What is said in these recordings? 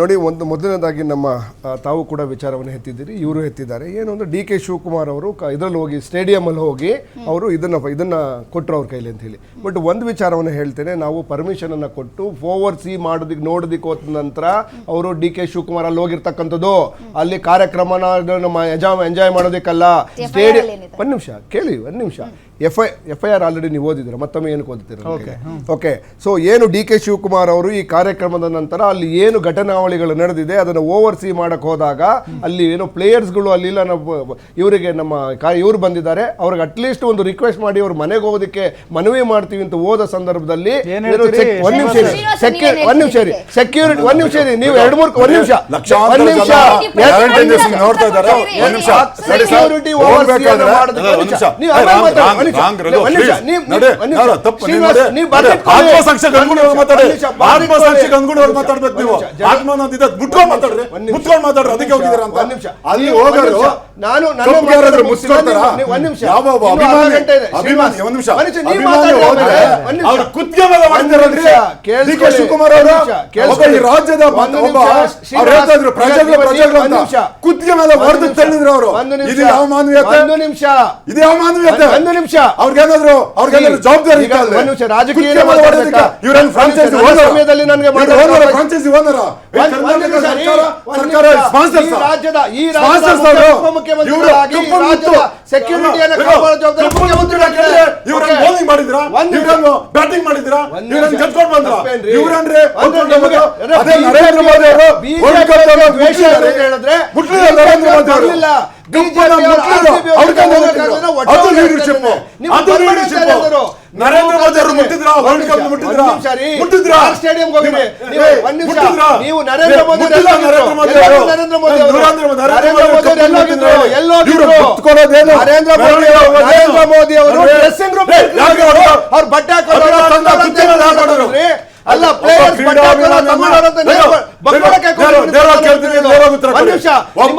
ನೋಡಿ ಒಂದು ಮೊದಲನೇದಾಗಿ ನಮ್ಮ ತಾವು ಕೂಡ ವಿಚಾರವನ್ನು ಎತ್ತಿದ್ದೀರಿ ಇವರು ಎತ್ತಿದ್ದಾರೆ. ಏನು ಅಂದ್ರೆ ಡಿ ಕೆ ಶಿವಕುಮಾರ್ ಅವರು ಇದರಲ್ಲಿ ಹೋಗಿ ಸ್ಟೇಡಿಯಮಲ್ಲಿ ಹೋಗಿ ಅವರು ಇದನ್ನ ಇದನ್ನ ಕೊಟ್ಟರು ಅವ್ರ ಕೈಲಿ ಅಂತ ಹೇಳಿ. ಬಟ್ ಒಂದು ವಿಚಾರವನ್ನು ಹೇಳ್ತೇನೆ ನಾವು ಪರ್ಮಿಷನ್ ಅನ್ನ ಕೊಟ್ಟು ಫೋವರ್ ಸಿ ಮಾಡೋದಕ್ಕೆ ನೋಡೋದಕ್ಕೆ ಹೋದ ನಂತರ ಅವರು ಡಿ ಕೆ ಶಿವಕುಮಾರ್ ಅಲ್ಲಿ ಹೋಗಿರ್ತಕ್ಕಂಥದ್ದು ಅಲ್ಲಿ ಕಾರ್ಯಕ್ರಮನ ನಮ್ಮ ಎಂಜಾಯ್ ಮಾಡೋದಕ್ಕಲ್ಲ. ಸ್ಟೇಡಿಯಂ ಅಲ್ಲಿ? ಒಂದು ನಿಮಿಷ ಕೇಳಿ ಒಂದು ನಿಮಿಷ. F I F I R already ನೀವು ಓದಿದ್ದೀರ? ಮತ್ತೊಮ್ಮೆ ಏನಕ್ಕೆ ಓದ್ತೀರ ಓಕೆ ಓಕೆ ಸೊ ಏನು ಡಿ ಕೆ ಶಿವಕುಮಾರ್ ಅವರು ಈ ಕಾರ್ಯಕ್ರಮದ ನಂತರ ಅಲ್ಲಿ ಏನು ಘಟನಾವಳಿಗಳು ನಡೆದಿದೆ ಅದನ್ನು ಓವರ್ ಸಿ ಮಾಡಕ್ ಹೋದಾಗ ಅಲ್ಲಿ ಏನು ಪ್ಲೇಯರ್ಸ್ಗಳು ಅಲ್ಲಿಲ್ಲ ನಾವು ಇವರಿಗೆ ನಮ್ಮ ಕಾ ಇವ್ರು ಬಂದಿದ್ದಾರೆ. ಅವ್ರಿಗೆ ಅಟ್ಲೀಸ್ಟ್ ಒಂದು ರಿಕ್ವೆಸ್ಟ್ ಮಾಡಿ ಅವ್ರ ಮನೆಗೆ ಹೋಗೋದಕ್ಕೆ ಮನವಿ ಮಾಡ್ತೀವಿ ಅಂತ ಹೋದ ಸಂದರ್ಭದಲ್ಲಿ ಒಂದ್ ನಿಮಿಷ ಒಂದ್ ನಿಮಿಷ ಸೆಕ್ಯೂರಿಟಿ ಒಂದ್ ನಿಮಿಷ ಇರಿ. ನೀವು ಎರಡು ಮೂರು ಒಂದ್ ನಿಮಿಷ. ಲಕ್ಷ ಒಂದ್ ನಿಮಿಷ. ಜನ ಎರಡು- ನೋಡ್ತಾ ಇದ್ದಾರೆ. ಒಂದ್ ನಿಮಿಷ. ಸೆಕ್ಯೂರಿಟಿ ನಿಮಿಷ. ನೀವು ಆತ್ಮಸಾಕ್ಷಿಗೆ ಅನುಗುಣವಾಗಿ ನಿಮಿಷ, ಮಾತಾಡ್ಬೇಕು ನೀವು. ಆತ್ಮ ಮುಟ್ಕೊಂಡು ಮಾತಾಡ್ರಿ. ಮುಟ್ಕೊಂಡು ಮಾತಾಡ್ರಿ ಅದಕ್ಕೆ ಅಂತ. ಅಲ್ಲಿ ಹೋಗೋರು. ನಾನು ಯಾರಾದ್ರೂ ಮುಚ್ಕೊಳ್ತಾರಾ? ಒಂದ್. ಯಾವ ಅಭಿಮಾನಿ. ಅಭಿಮಾನಿ ನಿಮಿಷ. ಅಭಿಮಾನಿ ಹೋದ್ರೆ. ಅವ್ರ. ಕುತ್ತಿಗೆ ಮೇಲೆ ಡಿ ಕೆ ಶಿವಕುಮಾರ್ ಅವರು ಈ ರಾಜ್ಯದ ಒಂದ್ ಒಬ್ಬ ನಿಮಿಷ, ಅವ್ರು ಹೇಳ್ತಾ ಇದ್ರು ಪ್ರಜೆಗಳು ಪ್ರಜೆಗಳು ಅಂತ ಕುತ್ತಿಗೆ ಮೇಲೆ ಒಂದ್ ಹೊಡೆದು ತಳ್ಳಿದ್ರು ಅವರು. ಇದು ಯಾವ ಮಾನವೀಯತೆ ಒಂದು ನಿಮಿಷ. ಇದು ಯಾವ ಮಾನವೀಯತೆ ಒಂದು ನಿಮಿಷ. ಅವ್ರಿಗೇನಾದ್ರು ಅವ್ರಿಗೇನಾದ್ರು ಜವಾಬ್ದಾರಿ ರಾಜಕೀಯ ಕುತ್ತಿಗೆ ಮೇಲೆ ಮಾತಾಡ್ಬೇಕಾ? ಹೊಡೆದಿದ್ದಕ್ಕೆ ಇವ್ರೇನು ಒಂದು ಫ್ರಾಂಚೈಸಿ ಸಮಯದಲ್ಲಿ ನನಗೆ ಫ್ರಾಂಚೈಸಿ ಓನರ? ರಾಜ್ಯದ ಈ ರಾಜ್ಯದ ಸೆಕ್ಯೂರಿಟಿಯನ್ನು ಜವಾಬ್ದಾರಿ ಕಪ್ಪು ಇವರನ್ನ ಇವ್ರನ್ನ bowling ಮಾಡಿದ್ರಾ? ಬ್ಯಾಟಿಂಗ್ ಮಾಡಿದ್ರಾ? ಇವ್ರನ್ನ. ಗೆದ್ಕೊಂಡು ಬಂದ್ರ? ಇವ್ರನ್ರಿ. ಅದೇ ನರೇಂದ್ರ ಮೋದಿ ಅವರು BJP ದ್ವೇಷ ಅಂತ ಹೇಳಿದ್ರೆ ಮುಟ್ಲಿಲ್ಲ ನರೇಂದ್ರ ಮೋದಿ ಅವರು ನರೇಂದ್ರ ಮೋದಿ ಅವರು ಮುಟ್ಟಿದ್ರಾ? ವರ್ಲ್ಡ್ ಕಪ್ ಮುಟ್ಟಿದ್ರಾ? ಸ್ಟೇಡಿಯಂ. ಮುಟ್ಟಿದ್ರಾ? ಹೋಗಿರಿ? ನೀವು ನರೇಂದ್ರ ಮೋದಿ ಎಲ್ಲ ನರೇಂದ್ರ ಮೋದಿ. ನರೇಂದ್ರ ಮೋದಿ ಎಲ್ಲೋಗಿದ್ರು? ಎಲ್ಲೋಗಿದ್ರು? ನರೇಂದ್ರ ಮೋದಿ ನರೇಂದ್ರ ಮೋದಿ ಅವರು ಡ್ರೆಸ್ಸಿಂಗ್ ರೂಮ್ ಅವ್ರ ಬಟ್ಟೆ ಹಾಕೊಂಡು ಅದನ್ನ ಹೊರಡೋದು ತಂದ ಅಂತ ಕುತ್ತಿಗೆ ಮೇಲೆ ಹಾಕ್ ಹೊಡೆದ್ರು. ಹೇಳಿದ್ರಿ. ಅಲ್ಲ ಪ್ಲೇಯರ್ಸ್ ಬಟ್ಟೆ ಹಾಕೋರು ತಮಿಳ್ನಾಡು ಅಂತ ಒಂದು. ನಿಮಿಷ. ಒಬ್ಬ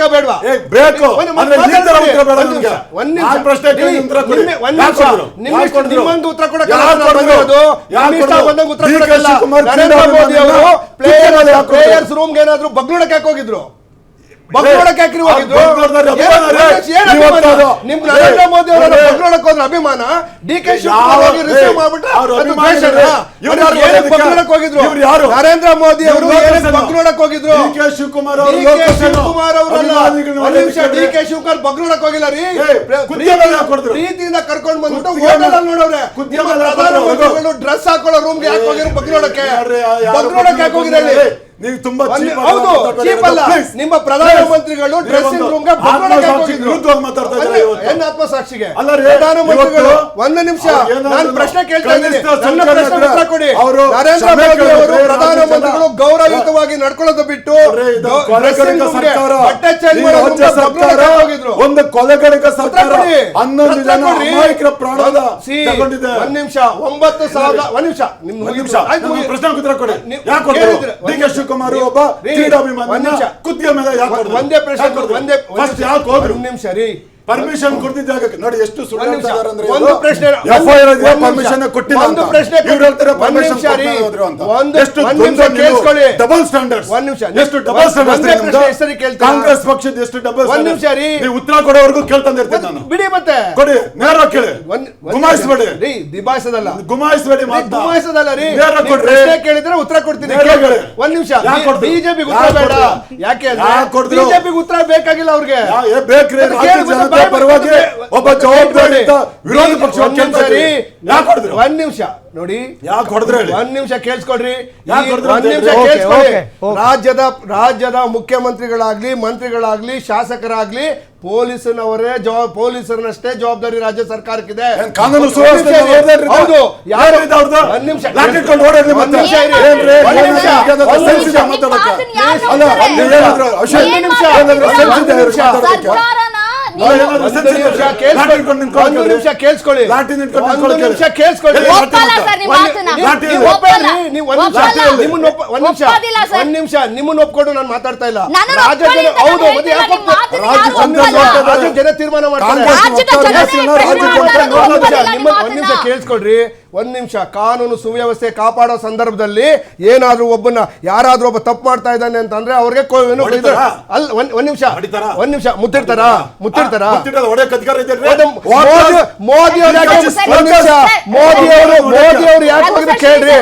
ಬೇಕಾ ಬೇಡ್ವಾ? ಬೇಕಾ. ನಿಮ್ಮೊಂದು ಉತ್ತರ ಕೂಡ ಕೊಡ್ರು? ಉತ್ತರ. ಪ್ಲೇಯರ್ಸ್ ರೂಮ್ಗೆ ಏನಾದ್ರು ಬಗ್ಲುಡಕ್ಕೆ ಹೋಗಿದ್ರು? ಹೋಗಿದ್ರು ಬಗ್ನೋಡ್ದಾರೆ ಏನ್- ಅಭಿಮಾನ. ನಿಮ್ ನರೇಂದ್ರ ಮೋದಿ ಅವರ ಹೋದ್ರೆ ಅಭಿಮಾನ ಡಿ ಕೆ ಶಿವಕುಮಾರ್ ಹೋಗಿ ರಿಸೀವ್ ಏ, ಮಾಡ್ಬಿಟ್ರೆ ಅವ್ರು ಅದು ಅಭಿಮಾನಿಗಳು. ದ್ವೇಷನಾ? ಇವ್ರು ಅವ್ರು ಯಾರು ಏನಕ್ಕೆ ಹೋಗಿದ್ರು ಇವ್ರು ಯಾರು? ನರೇಂದ್ರ ಮೋದಿ ಅವರು ಏನಕ್ಕೆ ಲೋಕಸಭಾ. ಹೋಗಿದ್ರು ಡಿ ಕೆ ಶಿವಕುಮಾರ್ ಅವರು ಡಿ ಕೆ ಲೋಕಸಭಾ. ಶಿವಕುಮಾರ್ ಅವರಲ್ಲ ಅಭಿಮಾನಿಗಳನ್ನ ಒಂದ್ ನಿಮಿಷ ಡಿ ಕೆ ಶಿವಕುಮಾರ್ ಬಗ್ನೋಡಕ್ಕೆ ಹೋಗಿಲ್ಲ ರೀ ಏ, ಪ್ರ- ಯಾಕ್ ಹೊಡೆದ್ರು? ಪ್ರೀತಿಯಿಂದ ಕರ್ಕೊಂಡು ಬಂದ್ಬಿಟ್ಟು ಹೋಟೆಲ್ ಅಲ್ಲಿ ನೋಡವ್ರೆ ನಿಮ್ಮ ಯಾಕ್ ಪ್ರಧಾನಮಂತ್ರಿಗಳು ಡ್ರೆಸ್ ಹಾಕೊಳ್ಳೋ ರೂಮ್ಗೆ ಯಾಕೆ ಹೋಗಿರೋ ಬಗ್ನೋಡಕ್ಕೆ ಯಾರ್ರೀ ಆ ಯಾರು ಬಗ್ನೋಡಕ್ಕೆ ಯಾಕೆ ಹೋಗಿದ್ರೆ ಏ, ನೀವು ತುಂಬಾ. ನಿಮ್ಮ ಪ್ರಧಾನಮಂತ್ರಿಗಳು ಡ್ರೆಸ್ಸಿಂಗ್ ರೂಮ್ ಮಾತಾಡ್ತಾ ಇದ್ದಾರೆ. ಏನ್ ಆತ್ಮಸಾಕ್ಷಿಗೆ? ಅಲ್ಲ ಪ್ರಧಾನಮಂತ್ರಿಗಳು ಒಂದು ನಿಮಿಷ. ನಾನು ಪ್ರಶ್ನೆ ಕೇಳ್ತಾ ಇದ್ದೀನಿ. ನನ್ನ ಪ್ರಶ್ನೆ ಉತ್ತರ ಕೊಡಿ. ಅವರು ನರೇಂದ್ರ ಮೋದಿ ಅವರು ಪ್ರಧಾನಮಂತ್ರಿಗಳು ಗೌರವಯುತವಾಗಿ ನಡ್ಕೊಳ್ಳೋದು ಬಿಟ್ಟು ಬಟ್ಟೆ ಚೇಂಜ್ ಈ ಮಾಡೋ ರಾಜ್ಯ ಸರ್ಕಾರ ಹೋಗಿದ್ರು. ಒಂದು ಕೊಲೆಗಡಿಕ ಸರ್ಕಾರ. ಹನ್ನೊಂದು ಜನ ಕೊಡ್ರಿ. ಅಮಾಯಕರ ಪ್ರಾಣದ ತಗೊಂಡಿದೆ. ಒಂದ್ ನಿಮಿಷ ಒಂಬತ್ತು ಸಾವಿರ ಒಂದ್ ನಿಮಿಷ. ನಿಮ್ ಒಂದ್ ನಿಮಿಷ. ಪ್ರಶ್ನೆ ಉತ್ತರ ಕೊಡಿ. ಯಾಕೆ ಡಿ ಕೆ ಶಿವಕುಮಾರ್ ಒಬ್ಬ ರೀ, ಕ್ರೀಡಾಭಿಮಾನಿ. ಕುತ್ತಿಗೆ ಮೇಲೆ ಯಾಕೆ ಒಂದೇ ಪ್ರಶ್ನೆ? ಒಂದೇ First ಯಾಕೆ ಹೋದ್ರು? ಒಂದ್ ನಿಮಿಷ ರೀ. ಪರ್ಮಿಷನ್ ಕೊಡ್ತಿದ್ದಾಗ ನೋಡಿ ಎಷ್ಟು ಸುಳ್ಳು ಅಂದ್ರೆ ಒಂದು ಪ್ರಶ್ನೆ ಎಫ್ಐಆರ್ ನಿಮಿಷ. ಪರ್ಮಿಷನ್ ಕೊಟ್ಟಿಲ್ಲ ಒಂದು ಪ್ರಶ್ನೆ ಇವ್ರು ಹೇಳ್ತಾರೆ ಪರ್ಮಿಷನ್ ನಿಮಿಷ ಅಂತ. ಒಂದು- ಎಷ್ಟು ಕೇಳಿಸ್ಕೊಳ್ಳಿ. ಡಬಲ್ ಸ್ಟ್ಯಾಂಡರ್ಡ್ ಒಂದ್ ನಿಮಿಷ. ಎಷ್ಟು ಡಬಲ್ ಕೇಳ್ತೀರಾ? ಕಾಂಗ್ರೆಸ್ ಪಕ್ಷದ ಎಷ್ಟು ಡಬಲ್ ಒಂದ್ ನಿಮಿಷ ರೀ. ನೀವು ಉತ್ತರ ಕೊಡೋವರೆಗೂ ಕೇಳ್ತಂದಿರ್ತೀನಿ ನಾನು. ಬಿಡಿ ಮತ್ತೆ. ಕೊಡಿ ನೇರ ಕೇಳಿ. ಗುಮಾಯಿಸ್ಬೇಡಿ. ರೀ ದಿಬಾಯಿಸೋದಲ್ಲ ಗುಮಾಯಿಸ್ಬೇಡಿ. ಗುಮಾಯಿಸೋದಲ್ಲ ರೀ. ನೇರ ಕೊಡ್ರಿ. ಪ್ರಶ್ನೆ ಕೇಳಿದ್ರೆ ಉತ್ತರ ಕೊಡ್ತೀನಿ. ಕೇಳಿ. ಒಂದ್ ನಿಮಿಷ ಯಾಕ್? ಬಿಜೆಪಿ ಯಾಕ್ ಉತ್ತರ ಬೇಡ? ಯಾಕೆ? ಬಿಜೆಪಿ ಉತ್ತರ ಬೇಕಾಗಿಲ್ಲ ಅವ್ರಿಗೆ ಯಾ- ಏ ಬೇಕ್ರಿ ಮತ್ತೆ ರಾಜ್ಯ ಕೇಳಿ ಜನತೆ ಬಾಯ್ ಪರವಾಗಿ ಬಿಟ್ಟು ಒಬ್ಬ ಜವಾಬ್ದಾರಿ ಜವಾಬ್ದಾರಿಯುತ. ವಿರೋಧ ಪಕ್ಷ ಒಂದ್ ನಿಮಿಷ ರೀ. ಯಾಕೆ ಹೊಡೆದ್ರು ಒಂದ್ ನಿಮಿಷ ನೋಡಿ. ಯಾಕೆ ಹೊಡೆದ್ರು? ಒಂದ್ ನಿಮಿಷ ಕೇಳಿಸ್ಕೊಡ್ರಿ ಒಂದ್ ನಿಮಿಷ ಓಕೆ. ರಾಜ್ಯದ ರಾಜ್ಯದ ಮುಖ್ಯಮಂತ್ರಿಗಳಾಗ್ಲಿ ಮಂತ್ರಿಗಳಾಗ್ಲಿ ಶಾಸಕರಾಗ್ಲಿ ಪೊಲೀಸನವರೇ ಜವಾಬ್ ಪೊಲೀಸರನ್ನಷ್ಟೇ ಜವಾಬ್ದಾರಿ ರಾಜ್ಯ ಸರ್ಕಾರಕ್ಕಿದೆ. ಕಾನೂನು? ಹೌದು. ಯಾರು ಒಂದ್ ನಿಮಿಷ ಒಂದ್. ನಿಮಿಷ ಇರಿ. ಒಂದ್ ನಿಮಿಷ. ಒಂದ್ ನಿಮಿಷ. ಒಂದ್ ನಿಮಿಷ. ಸರ್ಕಾರನ ಒಂದು? ನಿಮಿಷ ಕೇಳಿಸ್ಕೊಳ್ಳಿ. ಒಂದು ನಿಮಿಷ ಕೇಳಿಸ್ಕೊಳ್ಳಿ. ಒಂದು. ನಿಮಿಷ. ನಿಮ್ಮನ್ನ ಒಪ್ಕೊಂಡು ನಾನು ಮಾತಾಡ್ತಾ ಇಲ್ಲ. ರಾಜ್ಯ ಹೌದು ರಾಜ್ಯ ಜನ ತೀರ್ಮಾನ ಮಾಡ್ತಾರೆ. ಒಂದ್ ನಿಮಿಷ ಒಪ್ಪಲ್ಲ ನಿಮ್ಮ ಒಂದ್ ನಿಮಿಷ ಮಾತನ್ನ. ಕೇಳಿಸ್ಕೊಳ್ರಿ ಒಂದ್ ನಿಮಿಷ ಕಾನೂನು ಸುವ್ಯವಸ್ಥೆ ಕಾಪಾಡೋ ಸಂದರ್ಭದಲ್ಲಿ ಏನಾದ್ರೂ ಒಬ್ಬನ ಯಾರಾದ್ರೂ ಒಬ್ಬ ತಪ್ಪು ಮಾಡ್ತಾ ಇದ್ದಾನೆ ಅಂತಂದ್ರೆ ಅವ್ರಿಗೆ? ಅಲ್ಲ ಒಂದ್ ಒಂದ್ ನಿಮಿಷ? ಒಂದ್ ನಿಮಿಷ. ಮುತ್ತಿಡ್ತಾರಾ ಮುತ್ತಿರ್ತಾರ? ಮೋದಿ ಅವರು ಮೋದಿ ಅವರು ಮೋದಿ ಅವರು ಯಾಕೆ ಕೇಳ್ರಿ.